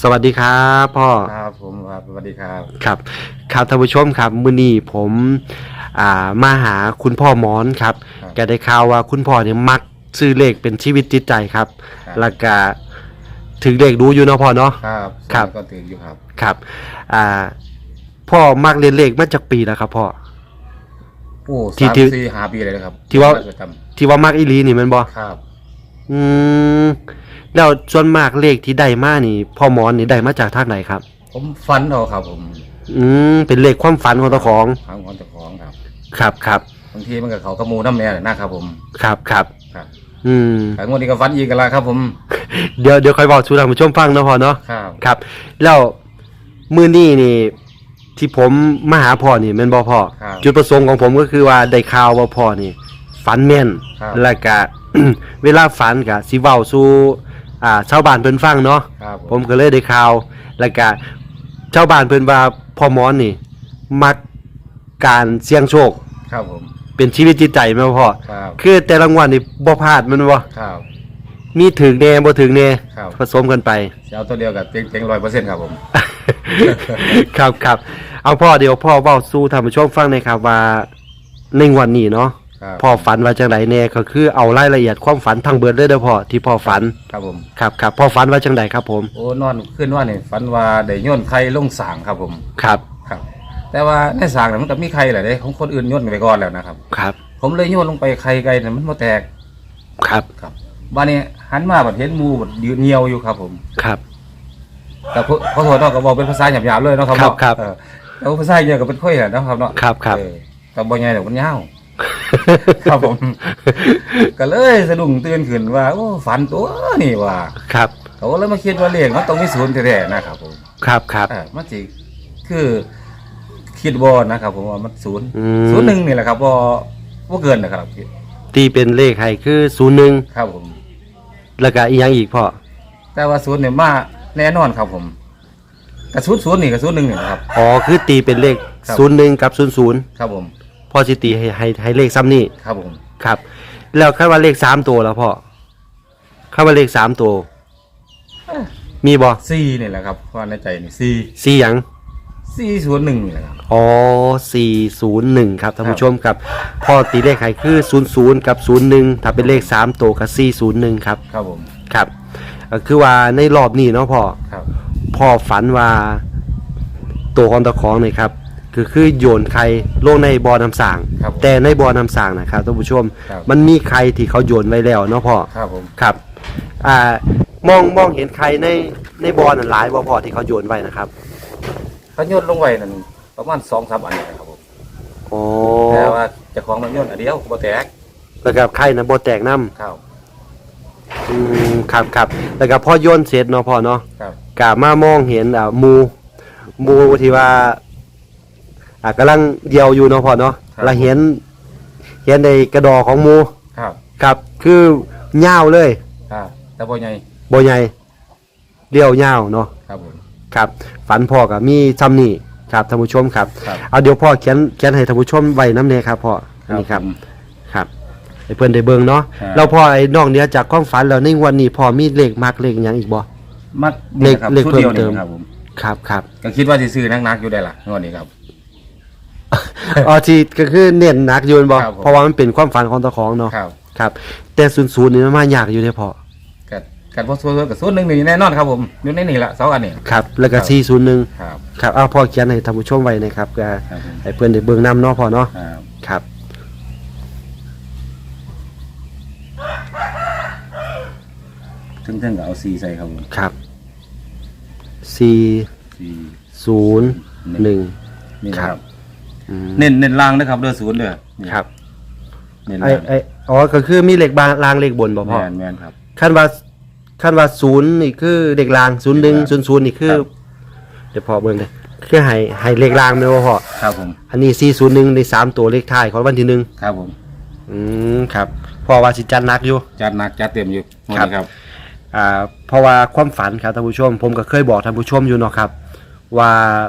สวัสดีครับพ่อครับผมครับสวัสดีครับครับ ครับท่านผู้ชมครับมื้อนี้ผมอ่ามาหาคุณพ่อหมอนครับครับแกได้ข่าวว่าคุณพ่อเนี่ยมักซื้อเลขเป็นชีวิตจิตใจครับครับ แล้วก็ถึงเลขดูอยู่เนาะพ่อเนาะ ครับครับ ก็ตื่นอยู่ครับครับอ่าพ่อมักเรียนเลขมาจากปีแล้วครับพ่อ โอ้ที่สามที่สี่ห้าปีเลยนะครับที่ว่า ประจที่ว่ามักอีหลีนี่แมันบ่ำครับ อืม แล้วส่วนมากเลขที่ได้มานี่พ่อหมอนนี่ได้มาจากทางไหนครับ ผมฟันเอาครับ ผมอืมเป็นเลขความฝันของเจ้าของทางของเจ้าของครับครับครับบางทีมันกับเขากระมูน้ำแน่นะครับ ผมครับครับครับอืมแต่งวดนี้ก็ฟันอีกกันละครับ ผม เดี๋ยวเดี๋ยวค่อยบอกสู่ท่านผู้ชมฟังเนาะพ่อเนาะครับครับ แล้วมื้อนี้นี่ ที่ผมมาหาพ่อนี่แม่นบ่พ่อครับจุดประสงค์ของผมก็คือว่าได้ข่าวว่าพ่อนี่ฝันแม่นครับ แล้วก็ เวลาฝันก็สิเว้าสู่ อ่าชาวบ้านเพิ่นฟังเนาะครับผมก็เลยได้ข่าวแล้วก็ชาวบ้านเพิ่นว่าพ่อหมอนนี่ มักการเสี่ยงโชค ครับผมเป็นชีวิตจิตใจแม่นบ่พ่อครับคือแต่รางวัลนี่บ่พลาดแมันบ่ครับมีถึงแน่บ่ถึงแน่ครับผสมกันไป จะเอาตัวเดียวกับเจ๊งเจ๊งร้อยเปอร์เซ็นต์ครับผม ครับครับเอาพ่อเดี๋ยวพ่อเว้าสู่ท่านผู้ชมฟังหน่อยครับว่าในงวันนี้เนาะ ครับพ่อฝันว่าจังไดแน่ก็คือเอารายละเอียดความฝันทั้งเบิดเลยเด้อพ่อที่พ่อฝันครับผม ครับครับพ่อฝันว่าจังไดครับผมโอ้นอนขึ้นว่านี่ฝันว่าได้โย่นไข่ลงสางครับผม ครับครับ แต่ว่าในสางน่ะมันก็มีไข่แหละเด้ของคนอื่นโย่นไปก่อนแล้วนะครับ ครับผมเลยโยนลงไปไข่ไก่เนี่ยมันมาแตกครับครับบ้านนี้หันมาบัดเห็นหมูบัดยืนเหี่ยวอยู่ครับผม ครับ แต่พขอโทษเนาะก็บอกเป็นภาษาหยาบๆเลยเนาะครับครับเนาะครับ เออแล้วภาษาเยอะก็เป็นค่อยแหละเนาะครับเนาะครับครับ เออแต่บ่ใหญ่ดอกมันยาว ครับผม ก็เลยสะดุ้งตื่นขึ้นว่าโอ้ฝันตัวนี่ว่าครับเขาก็เลยมาคิดว่าเลขมันต้องมีศูนย์แท้ๆนะครับผมครับครับเออมันสิคือคิดบ่นะครับ ผมว่ามันศูนย์อืศูนย์หมนึ่งนี่แหละครับบ่บ่เกินนะครับตีเป็นเลขให้คือ01ครับผม แล้วก็อีกอย่างอีกพ่อแต่ว่าศูนย์เนี่ยมาแน่นอนครับผมกระศูนย์ศูนย์นี่กระศูนย์หนึ่งนี่นะครับ อ๋อคือตีเป็นเลขครับ01กับ00ครับผม พ่อสิตีให้ให้ให้เลขซ้ำนี่ครับผมครับ แล้วคาดว่าเลขสามตัวแล้วพ่อคาดว่าเลขสามตัว มีบ่สี่นี่แหละครับว่าในใจนี่สี่สี่หยังสี่ศูนย์หนึ่งนี่แหละครับ อ๋อสี่ศูนย์หนึ่งครับท่านครับผู้ชมครับพ่อตีเลขไขคือศูนย์ศูนย์กับศูนย์หนึ่งถ้าเป็นเลขสามตัวกับสี่ศูนย์หนึ่งครับครับผมครับก็คือว่าในรอบนี้เนาะพ่อ ครับ พ่อฝันว่าตัวของตะของเนี่ยครับ คือคือโยนไข่ลงในบ่อน้ำสาง ครับผมแต่ในบ่อน้ำสางนะครับท่านผู้ชม ครับมันมีไข่ที่เขาโยนไว้แล้วเนาะพ่อครับผม ครับอ่ามองมองเห็นใครในในบอลนั่นหลายบ่พอที่เขาโยนไว้นะครับเขาโยนลงไว้นั่นประมาณสองสามอันนี่แหละครับผมอ๋อแต่ว่าเจ้าของมันโยนอันเดียวบ่แตกแล้วก็ไข่นะบ่แตกน้ครับำอืมครับครับแล้วก็พอโยนเสร็จเนาะพ่อเนาะครับ กะมามองเห็นอ่าหมูหมูที่ว่า อ่ากำลังเดียวอยู่เนาะพ่อเนาะแล้วเห็น เห็นในกระดอของหมูครับครับ คือเหย้าวเลยครับแต่บ่ใหญ่บ่ใหญ่เลี้ยวเหย้าวเนาะครับผม ครับ ฝันพ่อกับมีซ้ำนี่ครับท่านผู้ชมครับครับ เอาเดี๋ยวพ่อเขียนเขียนให้ท่านผู้ชมไว้น้ำเนยครับพ่ออันนี่ครับ ผม ครับให้เพื่อนได้เบิ่งเนาะครับแล้วพ่อไอ้นอกเหนือจากความฝันแล้วในวันนี้พ่อมีเลขมักเลขหยังอีกบ่ มักเลขครับเลขชุดเดียวเพิ่มเติม นี่ครับผม ครับครับก็คิดว่าสิซื้อนักๆอยู่ได้ล่ะงวดนี้ครับ อ๋อที่ก็คือเน้นหนักอยู่แม่นบ่ครับผม เพราะว่ามันเป็นความฝันของตะของเนาะครับครับ แต่ศูนย์ๆนี่มันมายากอยู่เด้อพ่อกัดกัดพอส่วนกับส่วนหนึ่งนี่แน่นอนครับผมอยู่ในนี่ละสองอันนี้ครับ แล้วก็ครับ401ครับ ครับเอาพ่อเขียนให้ท่านผู้ชมไว้นะครับก็ครับผมให้เพื่อนได้เบิ่งนํเนาะพ่อเนาะครับครับถึงถึงก็เอาซีใส่ครับผมครับซี401นี่นะคครัรับบอืม เน้นเน้นล่างนะครับเด้อศูนย์เด้อนี่ครับเน้นไอ้ล่างไอ้อ๋อก็คือมีเลขบางรางเลขบนบ่พ่อแม่นแม่นครับ ขั้นว่าขั้นว่าศูนย์นี่คือเลขรางศูนย์หนึ่งเลขศูรางนย์ศูนย์นี่คือครับ เดี๋ยวพอเบิ่งเลยคือให้ให้เลขรางแม่นบ่พ่อครับผมอันนี้สี่ศูนย์หนึ่งในสามตัวเลขท้ายของวันที่หนึ่งครับผม อืมครับพ่อว่าสิจัดหนักอยู่ จัดหนักจัดเต็มอยู่งวดครับนี้ครับ อ่าเพราะว่าความฝันครับท่านผู้ชม ผมก็เคยบอกท่านผู้ชมอยู่เนาะครับ ว่าอ่า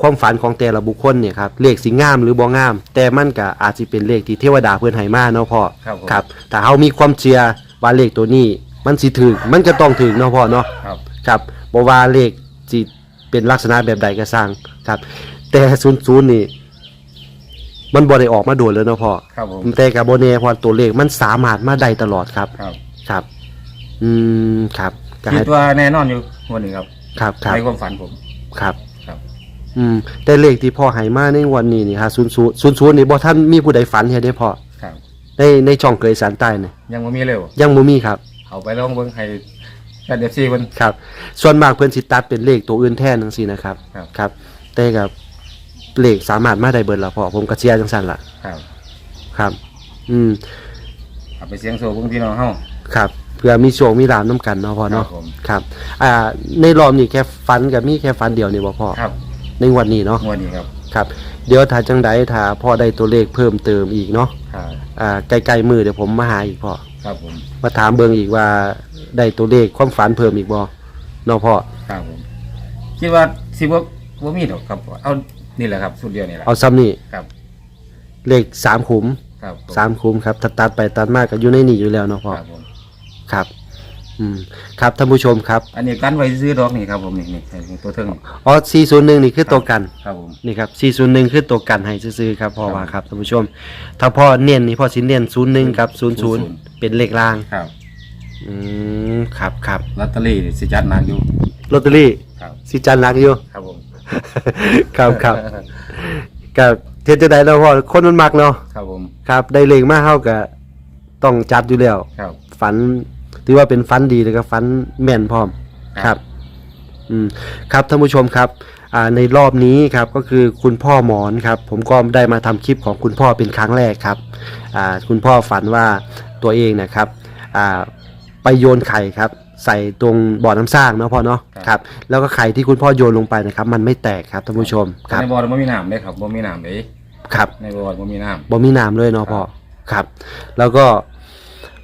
ความฝันของแต่ละบุคคลเนี่ยครับเลขสิงามหรือบ่งาม แต่มันก็อาจสิเป็นเลขที่เทวดาเพิ่นให้มาเนาะพ่อครับผม ครับถ้าเฮามีความเชื่อว่าเลขตัวนี้ มันสิถึกมันก็ต้องถึกเนาะพ่อเนาะ ครับ ครับบ่ว่าเลขสิเป็นลักษณะแบบใดก็สร้างครับ แต่00นี่ มันบ่ได้ออกมาโดนแล้วเนาะพ่อครับผม แต่กับโบเน่เพอตัวเลขมันสามารถมาได้ตลอดครับ ครับครับ อืมครับก็คิให้ดว่าแน่นอนอยู่วันนี้ครับครับครับในความฝันผม ครับครับ อืมแต่เลขที่พ่อให้มาในวันนี้นี่ฮะศูนย์ศูนย์ศูนย์ศูนย์นี่บ่ท่านมีผู้ใดฝันเฮ็ดได้พ่อครับในในช่องเคยสารใต้นี่ยังไม่มีเร็วยังบ่มีครับ เอาไปลองเบิ่งให้แฟนเดฟซีเพิ่นครับ ส่วนมากเพิ่นสิตัดเป็นเลขตัวอื่นแทนจังซี่นะครับ ครับ ครับ แต่กับเลขสามารถมาได้เบิดละพ่อผมก็เชียร์จังซั่นล่ะ ครับ ครับ อืมเอาไปเสียงโซ่เบิ่งพี่น้องเฮาครับเพื่อมีโชคมีลาภนํกันเนาะพ่อครัเนาะบผมครับ อ่า ในรอบนี้แค่ฟันกับมีแค่ฟันเดียวนี่บ่พ่อครับ ในวันนี้เนาะงวดนี้ครับครับ เดี๋ยวถ้าจังใดถ้าพ่อได้ตัวเลขเพิ่มเติมอีกเนาะครับอ่าใกล้ๆมือเดี๋ยวผมมาหาอีกพ่อครับผมมาถามเบิ่งอีกว่าได้ตัวเลขความฝันเพิ่มอีกบ่เนาะพ่อครับผมคิดว่าสิบ่บ่มีดอกครับเอานี่แหละครับสุดเดียวนี่แหละเอาซ้ำนี่ครับเลขสามขุมครับผมสามขุมครับถ้าตัดไปตัดมากก็อยู่ในนี่อยู่แล้วเนาะพ่อครับผมครับ อืมครับท่านผู้ชมครับอันนี้กันไว้ซื้อดอกนี่ครับผมนี่นี่นี่ตัวเทิงอ๋อ401 นี่คือตัวกัน ครับผมนี่ครับ401 คือตัวกันให้ซื้อๆครับพ่อครับว่าครับท่านผู้ชม ถ้าพ่อเน้นนี่พ่อสิเน้น01กับ00 00เป็นเลขล่าง ครับอืมครับครับลอตเตอรี่สิจัดหนักอยู่ ลอตเตอรี่ครับ สิจันรักอยู่ ครับผมครับครับกับเทศจะได้แล้วพ่อคนมันมักเนาะครับผมครับ ได้เลขมาเฮาก็ต้องจัดอยู่แล้ว ครับ ฝัน ถือว่าเป็นฝันดีเลยก็ฝันแม่นพร้อมครับ อืมครับท่านผู้ชมครับ อ่าในรอบนี้ครับก็คือคุณพ่อหมอนครับ ผมก็ได้มาทำคลิปของคุณพ่อเป็นครั้งแรกครับ อ่าคุณพ่อฝันว่าตัวเองนะครับอ่าไปโยนไข่ครับ ใส่ตรงบ่อน้ำสร้างเนาะพ่อเนาะครับแล้วก็ไข่ที่คุณพ่อโยนลงไปนะครับ มันไม่แตกครับท่านผู้ชมครับ ในบ่อบ่มีน้ำเลยครับบ่มีน้ำเลยครับ ในบ่อบ่มีน้ำ บ่มีน้ำเลยเนาะพ่อครับ แล้วก็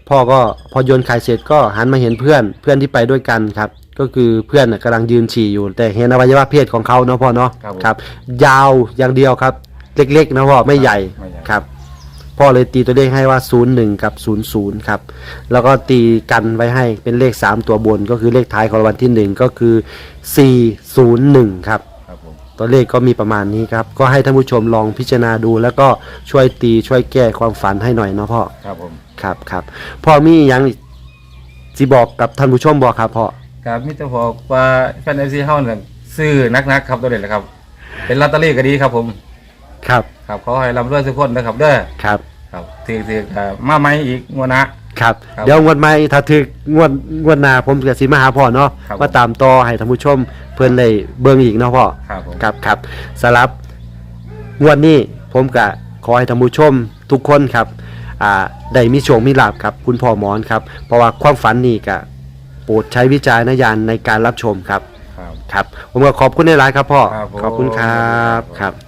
พ่อก็พอโยนไข่เสร็จก็หันมาเห็นเพื่อนเพื่อนที่ไปด้วยกันครับ ก็คือเพื่อนน่ะกำลังยืนฉี่อยู่ แต่เห็นอวัยวะเพศของเขาเนาะพ่อเนาะครับผม ครับ ยาวอย่างเดียวครับ เล็กๆนะพ่อไม่ใหญ่ไม่ใหญ่ ครับ พ่อเลยตีตัวเลขให้ว่า 01 กับ 00 ครับ แล้วก็ตีกันไว้ให้เป็นเลข 3 ตัวบนก็คือเลขท้ายของรางวัลที่1 ก็คือ 401 ครับ ครับผม ตัวเลขก็มีประมาณนี้ครับ ก็ให้ท่านผู้ชมลองพิจารณาดู แล้วก็ช่วยตีช่วยแก้ความฝันให้หน่อยเนาะพ่อ ครับผม ครับครับพ่อมีหยังสิบอกกับท่านผู้ชมบอกครับพ่อครับมิตรบอกว่าแฟนเอฟซีเฮาเนี่ยซื้อนักๆครับตัวเด็ดแหละครับ เป็นลอตเตอรี่ก็ดีครับผม ครับครับขอให้ร่ำรวยทุกคนนะครับเด้อครับ ครับถือถืออ่ามาไหมอีกงวดหนะ ครับ ครับเดี๋ยวงวดใหม่ถ้าถึกงวดงวดหน้าผมจะสิมาหาพ่อเนาะครับมาตามต่อให้ท่านผู้ชมเพื่อนได้เบิ่งอีกเนาะพ่อ ครับผม ครับครับสำหรับงวดนี้ผมก็ขอให้ท่านผู้ชมทุกคนครับอ่า ได้มีโชคมีลาบครับคุณพ่อหมอนครับ เพราะว่าความฝันนี่ก็โปรดใช้วิจารณญาณในการรับชมครับ ครับครับผมก็ขอบคุณในไลน์ครับพ่อ ครับผม ขอบคุณครับ ครับครับ